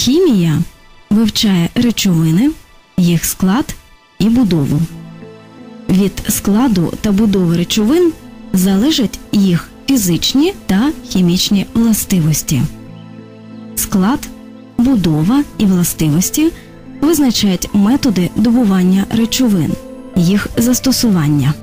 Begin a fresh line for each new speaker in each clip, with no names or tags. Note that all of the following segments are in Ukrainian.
Хімія вивчає речовини, їх склад і будову. Від складу та будови речовин залежать їх фізичні та хімічні властивості. Склад, будова і властивості визначають методи добування речовин, їх застосування.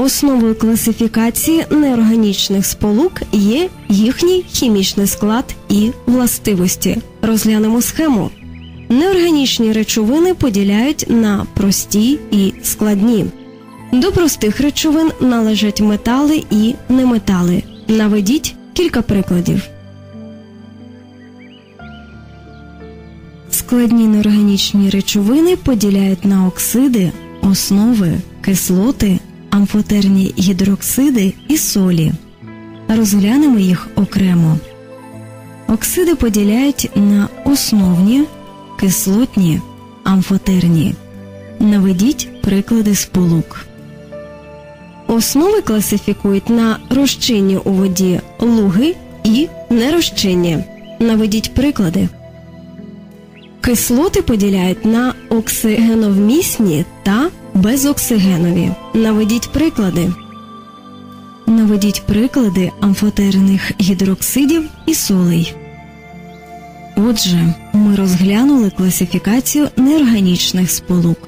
Основою класифікації неорганічних сполук є їхній хімічний склад і властивості. Розглянемо схему. Неорганічні речовини поділяють на прості і складні. До простих речовин належать метали і неметали. Наведіть кілька прикладів. Складні неорганічні речовини поділяють на оксиди, основи, кислоти, амфотерні гідроксиди і солі. Розглянемо їх окремо. Оксиди поділяють на основні, кислотні, амфотерні. Наведіть приклади сполук. Основи класифікують на розчинні у воді луги і нерозчинні. Наведіть приклади. Кислоти поділяють на оксигеновмісні та безоксигенові. Наведіть приклади. Наведіть приклади амфотерних гідроксидів і солей. Отже, ми розглянули класифікацію неорганічних сполук.